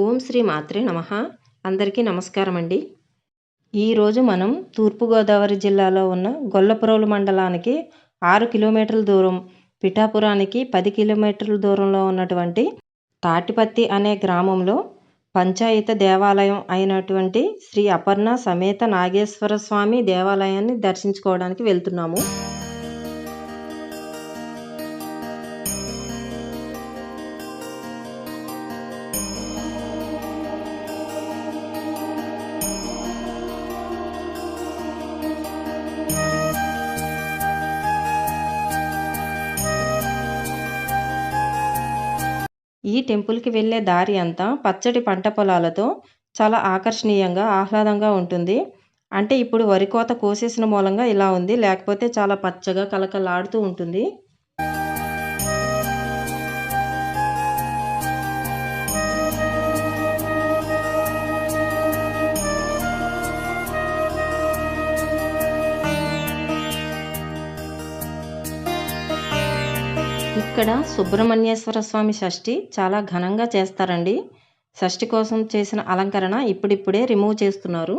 ఓం శ్రీ మాత్రే నమ. అందరికీ నమస్కారం అండి ఈరోజు మనం తూర్పుగోదావరి జిల్లాలో ఉన్న గొల్లపురవులు మండలానికి ఆరు కిలోమీటర్ల దూరం పిఠాపురానికి పది కిలోమీటర్ల దూరంలో ఉన్నటువంటి తాటిపత్తి అనే గ్రామంలో పంచాయత దేవాలయం అయినటువంటి శ్రీ అపర్ణ సమేత నాగేశ్వర స్వామి దేవాలయాన్ని దర్శించుకోవడానికి వెళ్తున్నాము. ఈ టెంపుల్కి వెళ్ళే దారి అంతా పచ్చటి పంట పొలాలతో చాలా ఆకర్షణీయంగా ఆహ్లాదంగా ఉంటుంది. అంటే ఇప్పుడు వరి కోత కోసేసిన మూలంగా ఇలా ఉంది. లేకపోతే చాలా పచ్చగా కలకలాడుతూ ఉంటుంది. ఇక్కడ సుబ్రహ్మణ్యేశ్వర స్వామి షష్ఠి చాలా ఘనంగా చేస్తారండి. షష్ఠి కోసం చేసిన అలంకరణ ఇప్పుడిప్పుడే రిమూవ్ చేస్తున్నారు.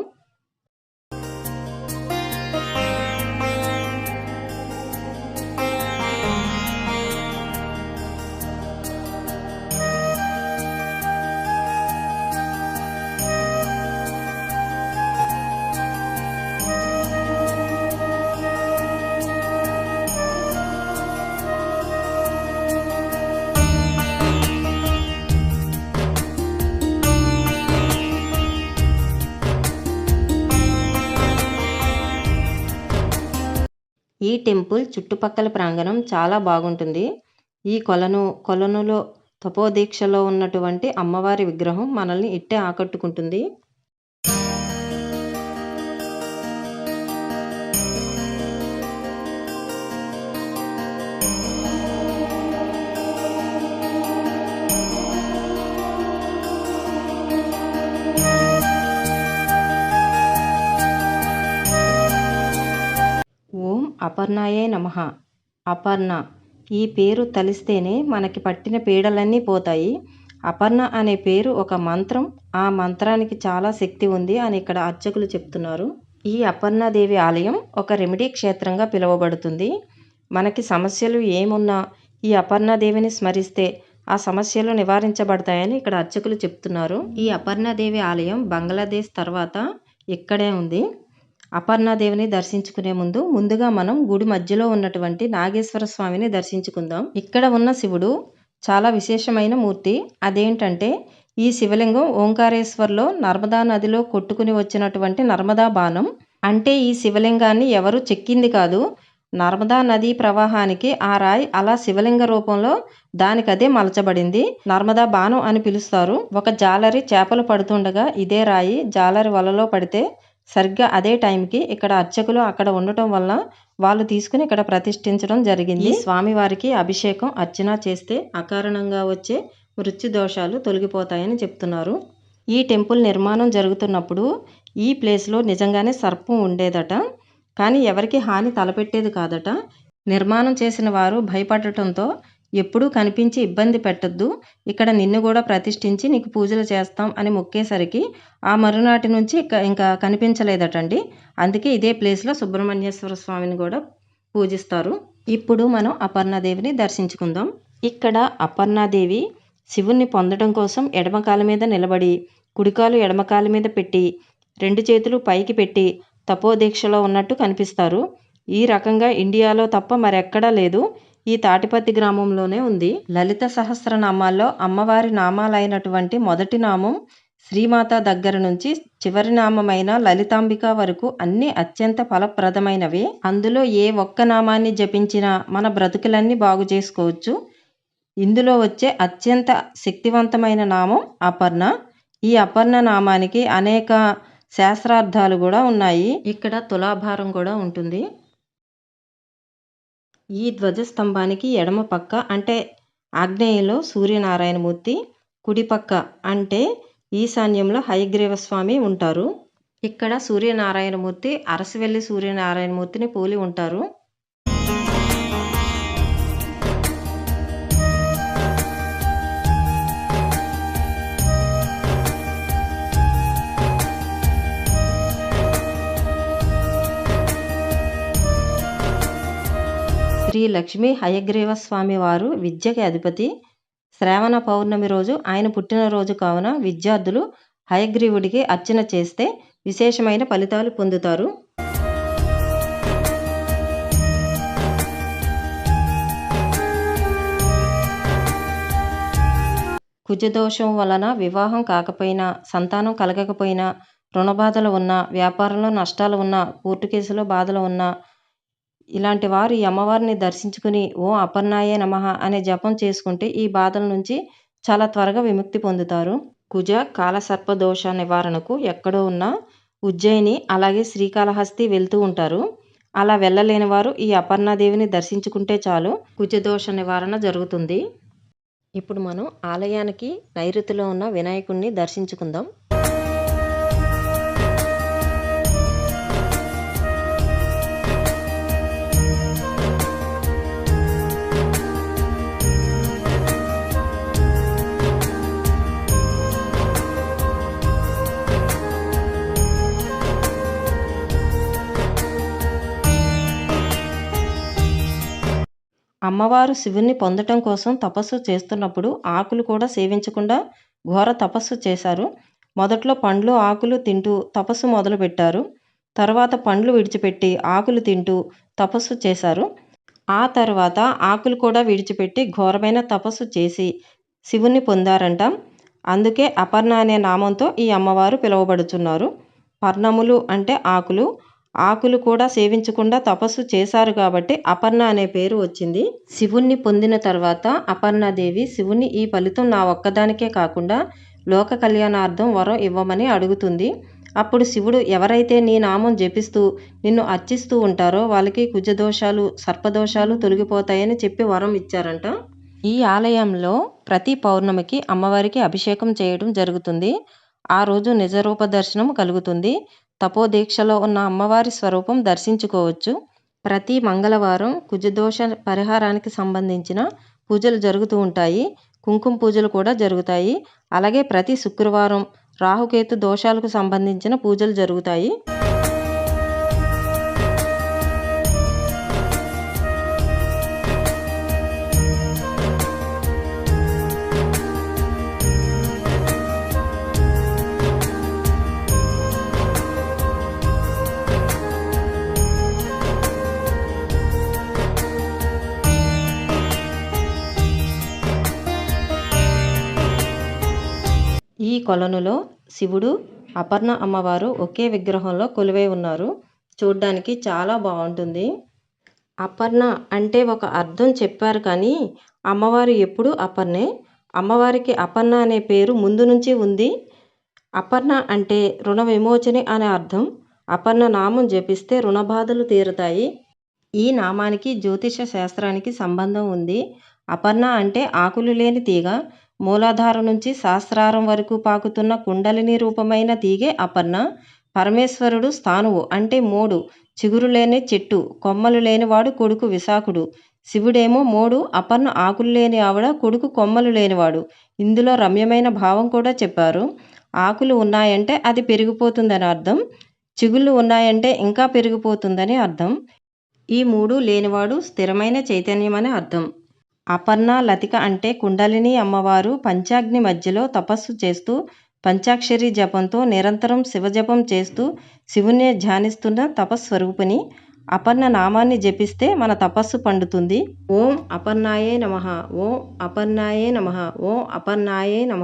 ఈ టెంపుల్ చుట్టుపక్కల ప్రాంగణం చాలా బాగుంటుంది. ఈ కొలను కొలనులో తపోదీక్షలో ఉన్నటువంటి అమ్మవారి విగ్రహం మనల్ని ఇట్టే ఆకట్టుకుంటుంది. అపర్ణాయే నమ. అపర్ణ. ఈ పేరు తలిస్తేనే మనకి పట్టిన పీడలన్నీ పోతాయి. అపర్ణ అనే పేరు ఒక మంత్రం. ఆ మంత్రానికి చాలా శక్తి ఉంది అని ఇక్కడ అర్చకులు చెప్తున్నారు. ఈ అపర్ణాదేవి ఆలయం ఒక రెమెడీ క్షేత్రంగా పిలువబడుతుంది. మనకి సమస్యలు ఏమున్నా ఈ అపర్ణాదేవిని స్మరిస్తే ఆ సమస్యలు నివారించబడతాయని ఇక్కడ అర్చకులు చెప్తున్నారు. ఈ అపర్ణాదేవి ఆలయం బంగ్లాదేశ్ తర్వాత ఇక్కడే ఉంది. అపర్ణాదేవిని దర్శించుకునే ముందు ముందుగా మనం గుడి మధ్యలో ఉన్నటువంటి నాగేశ్వర స్వామిని దర్శించుకుందాం. ఇక్కడ ఉన్న శివుడు చాలా విశేషమైన మూర్తి. అదేంటంటే ఈ శివలింగం ఓంకారేశ్వర్లో నర్మదా నదిలో కొట్టుకుని వచ్చినటువంటి నర్మదా బాణం. అంటే ఈ శివలింగాన్ని ఎవరు చెక్కింది కాదు. నర్మదా నదీ ప్రవాహానికి ఆ రాయి అలా శివలింగ రూపంలో దానికదే మలచబడింది. నర్మదా బాణం అని పిలుస్తారు. ఒక జాలరి చేపలు పడుతుండగా ఇదే రాయి జాలరి వలలో పడితే సరిగ్గా అదే టైంకి ఇక్కడ అర్చకులు అక్కడ ఉండటం వల్ల వాళ్ళు తీసుకుని ఇక్కడ ప్రతిష్ఠించడం జరిగింది. స్వామివారికి అభిషేకం అర్చన చేస్తే అకారణంగా వచ్చే మృత్యు దోషాలు తొలగిపోతాయని చెప్తున్నారు. ఈ టెంపుల్ నిర్మాణం జరుగుతున్నప్పుడు ఈ ప్లేస్లో నిజంగానే సర్పం ఉండేదట. కానీ ఎవరికి హాని తలపెట్టేది కాదట. నిర్మాణం చేసిన వారు భయపడటంతో ఎప్పుడూ కనిపించి ఇబ్బంది పెట్టద్దు. ఇక్కడ నిన్ను కూడా ప్రతిష్ఠించి నీకు పూజలు చేస్తాం అని మొక్కేసరికి ఆ మరునాటి నుంచి ఇంకా కనిపించలేదటండి. అందుకే ఇదే ప్లేస్లో సుబ్రహ్మణ్యేశ్వర స్వామిని కూడా పూజిస్తారు. ఇప్పుడు మనం అపర్ణాదేవిని దర్శించుకుందాం. ఇక్కడ అపర్ణాదేవి శివుణ్ణి పొందడం కోసం ఎడమకాల మీద నిలబడి కుడికాలు ఎడమకాల మీద పెట్టి రెండు చేతులు పైకి పెట్టి తపోదీక్షలో ఉన్నట్టు కనిపిస్తారు. ఈ రకంగా ఇండియాలో తప్ప మరెక్కడా లేదు. ఈ తాటిపత్తి గ్రామంలోనే ఉంది. లలిత సహస్రనామాల్లో అమ్మవారి నామాలైనటువంటి మొదటి నామం శ్రీమాత దగ్గర నుంచి చివరి నామమైన లలితాంబిక వరకు అన్ని అత్యంత ఫలప్రదమైనవి. అందులో ఏ ఒక్క నామాన్ని జపించినా మన బ్రతుకులన్నీ బాగు చేసుకోవచ్చు. ఇందులో వచ్చే అత్యంత శక్తివంతమైన నామం అపర్ణ. ఈ అపర్ణ నామానికి అనేక శాస్త్రార్థాలు కూడా ఉన్నాయి. ఇక్కడ తులాభారం కూడా ఉంటుంది. ఈ ధ్వజస్తంభానికి ఎడమ పక్క అంటే ఆగ్నేయంలో సూర్యనారాయణమూర్తి కుడిపక్క అంటే ఈశాన్యంలో హయగ్రీవ స్వామి ఉంటారు. ఇక్కడ సూర్యనారాయణమూర్తి అరసవెల్లి సూర్యనారాయణమూర్తిని పోలి ఉంటారు. లక్ష్మీ హయగ్రీవ స్వామి వారు విద్యకి అధిపతి. శ్రావణ పౌర్ణమి రోజు ఆయన పుట్టినరోజు కావున విద్యార్థులు హయగ్రీవుడికి అర్చన చేస్తే విశేషమైన ఫలితాలు పొందుతారు. కుజదోషం వలన వివాహం కాకపోయినా సంతానం కలగకపోయినా రుణబాధలు ఉన్నా వ్యాపారంలో నష్టాలు ఉన్నా కోర్టు కేసులో బాధలు ఉన్నా ఇలాంటి వారు ఈ అమ్మవారిని దర్శించుకుని ఓ అపర్ణాయే నమః అనే జపం చేసుకుంటే ఈ బాధల నుంచి చాలా త్వరగా విముక్తి పొందుతారు. కుజ కాలసర్ప దోష నివారణకు ఎక్కడో ఉన్న ఉజ్జయిని అలాగే శ్రీకాళహస్తి వెళ్తూ ఉంటారు. అలా వెళ్ళలేని వారు ఈ అపర్ణాదేవిని దర్శించుకుంటే చాలు కుజదోష నివారణ జరుగుతుంది. ఇప్పుడు మనం ఆలయానికి నైరుతిలో ఉన్న వినాయకుడిని దర్శించుకుందాం. అమ్మవారు శివుణ్ణి పొందటం కోసం తపస్సు చేస్తున్నప్పుడు ఆకులు కూడా సేవించకుండా ఘోర తపస్సు చేశారు. మొదట్లో పండ్లు ఆకులు తింటూ తపస్సు మొదలుపెట్టారు. తర్వాత పండ్లు విడిచిపెట్టి ఆకులు తింటూ తపస్సు చేశారు. ఆ తర్వాత ఆకులు కూడా విడిచిపెట్టి ఘోరమైన తపస్సు చేసి శివుణ్ణి పొందారంట. అందుకే అపర్ణ అనే నామంతో ఈ అమ్మవారు పిలువబడుచున్నారు. పర్ణములు అంటే ఆకులు ఆకులు కూడా సేవించకుండా తపస్సు చేశారు కాబట్టి అపర్ణ అనే పేరు వచ్చింది. శివుణ్ణి పొందిన తర్వాత అపర్ణాదేవి శివుని ఈ ఫలితం నా ఒక్కదానికే కాకుండా లోక కళ్యాణార్థం వరం ఇవ్వమని అడుగుతుంది. అప్పుడు శివుడు ఎవరైతే నీ నామం జపిస్తూ నిన్ను అర్చిస్తూ ఉంటారో వాళ్ళకి కుజదోషాలు సర్పదోషాలు తొలగిపోతాయని చెప్పి వరం ఇచ్చారంట. ఈ ఆలయంలో ప్రతి పౌర్ణమికి అమ్మవారికి అభిషేకం చేయడం జరుగుతుంది. ఆ రోజు నిజరూప దర్శనం కలుగుతుంది. తపోదీక్షలో ఉన్న అమ్మవారి స్వరూపం దర్శించుకోవచ్చు. ప్రతి మంగళవారం కుజదోష పరిహారానికి సంబంధించిన పూజలు జరుగుతూ ఉంటాయి. కుంకుమ పూజలు కూడా జరుగుతాయి. అలాగే ప్రతి శుక్రవారం రాహుకేతు దోషాలకు సంబంధించిన పూజలు జరుగుతాయి. ఈ కొలనులో శివుడు అపర్ణ అమ్మవారు ఒకే విగ్రహంలో కొలువై ఉన్నారు. చూడ్డానికి చాలా బాగుంటుంది. అపర్ణ అంటే ఒక అర్థం చెప్పారు కానీ అమ్మవారు ఎప్పుడు అపర్ణే? అమ్మవారికి అపర్ణ అనే పేరు ముందు నుంచి ఉంది. అపర్ణ అంటే రుణ విమోచని అనే అర్థం. అపర్ణ నామం జపిస్తే రుణబాధలు తీరుతాయి. ఈ నామానికి జ్యోతిష శాస్త్రానికి సంబంధం ఉంది. అపర్ణ అంటే ఆకులు లేని తీగ. మూలాధార నుంచి సహస్రారం వరకు పాకుతున్న కుండలిని రూపమైన తీగే అపర్ణ. పరమేశ్వరుడు స్థానువు అంటే మూడు. చిగురు లేని చెట్టు కొమ్మలు లేనివాడు కొడుకు విశాఖుడు. శివుడేమో మూడు అపర్ణ ఆకులు లేని ఆవిడ కొడుకు కొమ్మలు లేనివాడు. ఇందులో రమ్యమైన భావం కూడా చెప్పారు. ఆకులు ఉన్నాయంటే అది పెరిగిపోతుందని అర్థం. చిగుళ్ళు ఉన్నాయంటే ఇంకా పెరిగిపోతుందని అర్థం. ఈ మూడు లేనివాడు స్థిరమైన చైతన్యమని అర్థం. అపర్ణ లతిక అంటే కుండలిని అమ్మవారు పంచాగ్ని మధ్యలో తపస్సు చేస్తూ పంచాక్షరి జపంతో నిరంతరం శివజపం చేస్తూ శివుని ధ్యానిస్తున్న తపస్వరూపిణి. అపర్ణ నామాన్ని జపిస్తే మన తపస్సు పండుతుంది. ఓం అపర్ణాయే నమ. ఓం అపర్ణాయే నమ. ఓం అపర్ణాయే నమ.